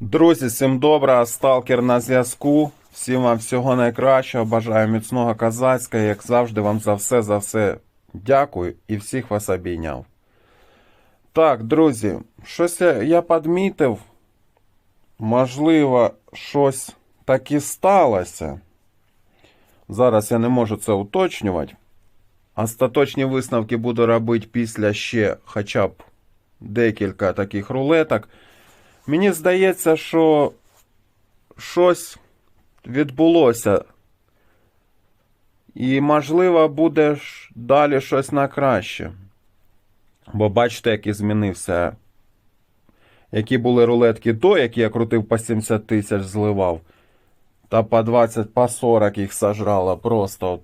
Друзі, всім доброго, сталкер на зв'язку. Всім вам всього найкращого. Бажаю міцного козацька. Як завжди, вам за все, за все дякую і всіх вас обійняв. Так, друзі, щось я, підмітив. Можливо, щось таки сталося. Зараз я не можу це уточнювати. Остаточні висновки буду робити після ще хоча б декілька таких рулеток. Мені здається, що щось відбулося. І, можливо, буде далі щось на краще. Бо бачите, який змінився. Які були рулетки до, які я крутив по 70 тисяч, зливав. Та по 20, по 40 їх сожрало просто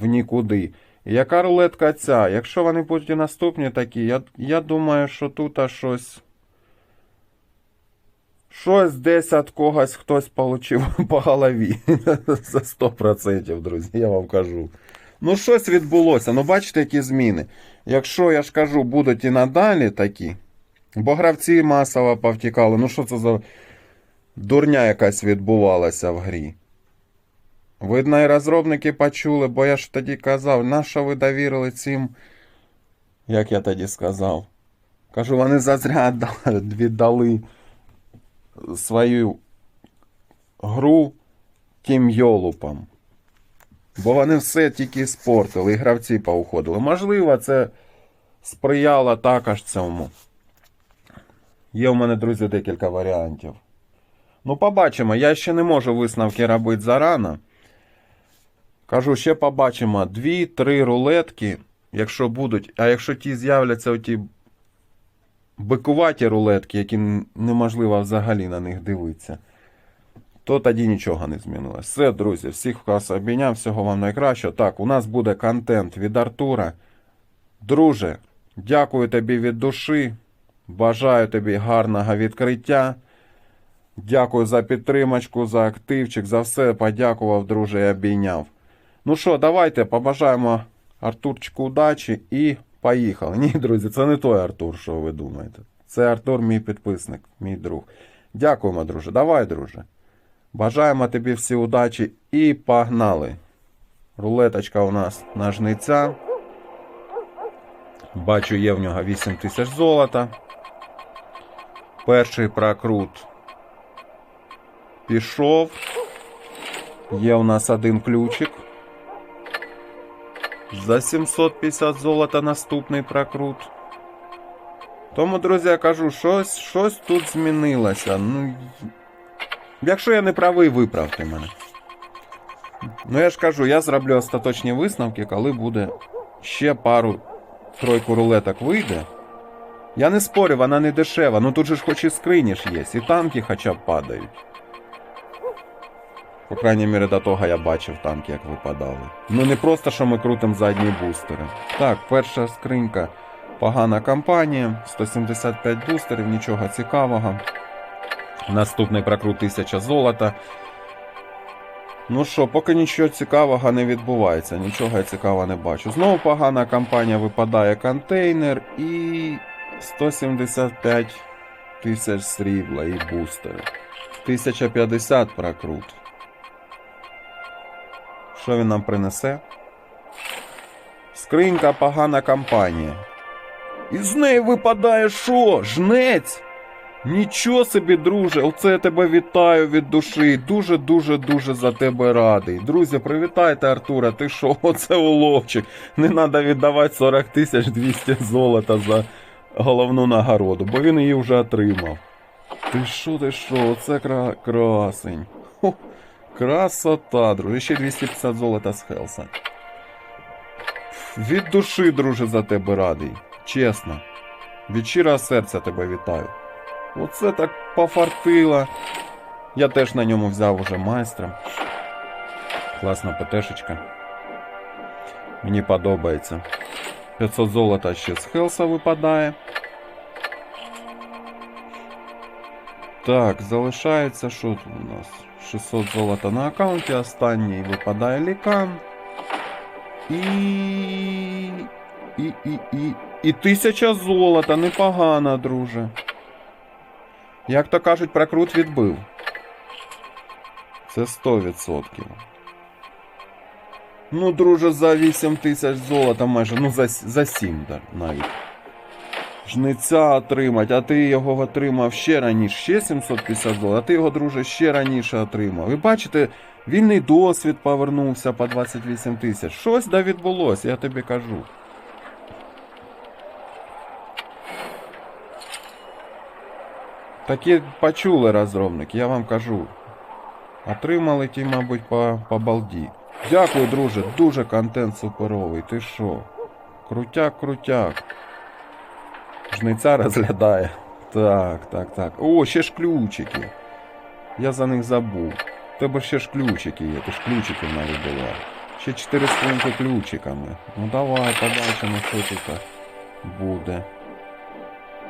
в нікуди. Яка рулетка ця? Якщо вони будуть і наступні такі, я, я думаю, що тут щось. Щось десь від когось хтось получив по голові. За 100%, друзі, я вам кажу. Ну, щось відбулося. Ну, бачите, які зміни. Якщо, я ж кажу, будуть і надалі такі, бо гравці масово повтікали. Ну, що це за дурня якась відбувалася в грі? Видно, і розробники почули, бо я ж тоді казав, на що ви довірили цим, як я тоді сказав. Кажу, вони зазря віддали свою гру тим йолупам. Бо вони все тільки спортили, і гравці поуходили. Можливо, це сприяло також цьому. Є у мене, друзі, декілька варіантів. Ну, побачимо. Я ще не можу висновки робити зарано. Кажу, ще побачимо. Дві-три рулетки, якщо будуть. А якщо ті з'являться оті бикуваті рулетки, які неможливо взагалі на них дивитися, то тоді нічого не змінилося. Все, друзі, всіх вас обійняв, всього вам найкращого. Так, у нас буде контент від Артура. Друже, дякую тобі від душі. Бажаю тобі гарного відкриття. Дякую за підтримочку, за активчик, за все. Подякував, друже, і обійняв. Ну що, давайте побажаємо Артурчику удачі і поїхали. Ні, друзі, це не той Артур, що ви думаєте. Це Артур, мій підписник, мій друг. Дякуємо, друже. Давай, друже. Бажаємо тобі всі удачі і погнали. Рулеточка у нас нажниця. Бачу, є в нього 8 тисяч золота. Перший прокрут пішов. Є у нас один ключик. За 750 золота наступний прокрут. Тому, друзі, я кажу, щось, щось тут змінилося. Ну, якщо я не правий, виправте мене. Ну, я ж кажу, я зроблю остаточні висновки, коли буде ще пару тройку рулеток вийде. Я не спорю, вона не дешева. Ну тут же ж хоч і скрині є, і танки хоча б падають. По крайній мірі, до того я бачив танки, як випадали. Ну не просто, що ми крутимо задні бустери. Так, перша скринька. Погана кампанія, 175 бустерів, нічого цікавого. Наступний прокрут 1000 золота. Ну що, поки нічого цікавого не відбувається, нічого я цікавого не бачу. Знову погана кампанія випадає контейнер і 175 тисяч срібла і бустери. 1050 прокрут. Що він нам принесе? Скринька погана кампанія. І з неї випадає що? Жнець? Нічого собі, друже, оце я тебе вітаю від душі. Дуже, дуже, дуже за тебе радий. Друзі, привітайте Артура, ти що, оце уловчик. Не треба віддавати 40 тисяч 200 золота за головну нагороду, бо він її вже отримав. Ти що, ти що, оце кра... красень. Хо, красота, друже. Ще 250 золота з Хелса. Від душі, друже, за тебе радий. Чесно. Від щирого серця тебе вітаю. Оце так пофартило. Я теж на ньому взяв уже майстра. Класна ПТшечка. Мені подобається. 500 золота ще з Хелса випадає. Так, залишається що тут у нас? 600 золота на аккаунті. Останній випадає лікан. І. І, і, і. І тисяча золота, непогано, друже. Як то кажуть, прокрут відбив. Це 100%. Ну, друже, за 8 тисяч золота майже, ну за, за 7 навіть. Жниця отримать, а ти його отримав ще раніше, ще 750 золота, а ти його, друже, ще раніше отримав. Ви бачите, вільний досвід повернувся по 28 тисяч. Щось да відбулося, я тобі кажу. Такі почули розробники, я вам кажу. Отримали ті, мабуть, по, по балді. Дякую, друже, дуже контент суперовий. Ти що? Крутяк, крутяк. Жниця розглядає. Так, так, так. О, ще ж ключики. Я за них забув. У тебе ще ж ключики є, ти ж ключики була. Ще 4 струнки ключиками. Ну давай, побачимо, що тут буде.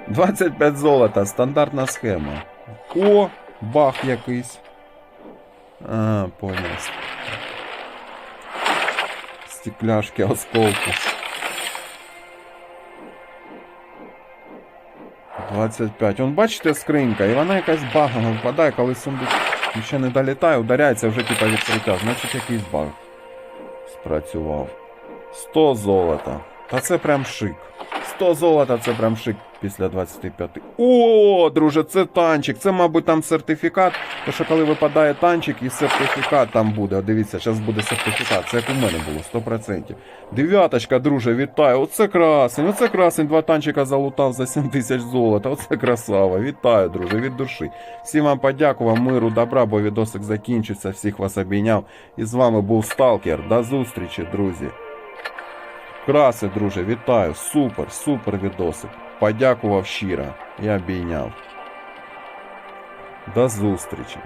25 золота, стандартна схема. О, бах якийсь. А, понял. Стекляшки, осколки. 25. Он бачите скринька, і вона якась багана випадає, коли сундук ще не долітає, ударяється вже типа відкриття. Значить якийсь баг спрацював. 100 золота. Та це прям шик. 100 золота це прям шик після 25. О, друже, це танчик. Це, мабуть, там сертифікат. То що коли випадає танчик і сертифікат там буде. Дивіться, зараз буде сертифікат. Це як у мене було, 100%. Дев'яточка, друже, вітаю. Оце красень, оце красень. Два танчика залутав за 7 тисяч золота. Оце красава. Вітаю, друже, від душі. Всім вам подякував, миру, добра, бо відосик закінчиться. Всіх вас обійняв. І з вами був Сталкер. До зустрічі, друзі. Краси, друже, вітаю. Супер, супер відосик. Подякував щиро. Я обійняв. До зустрічі.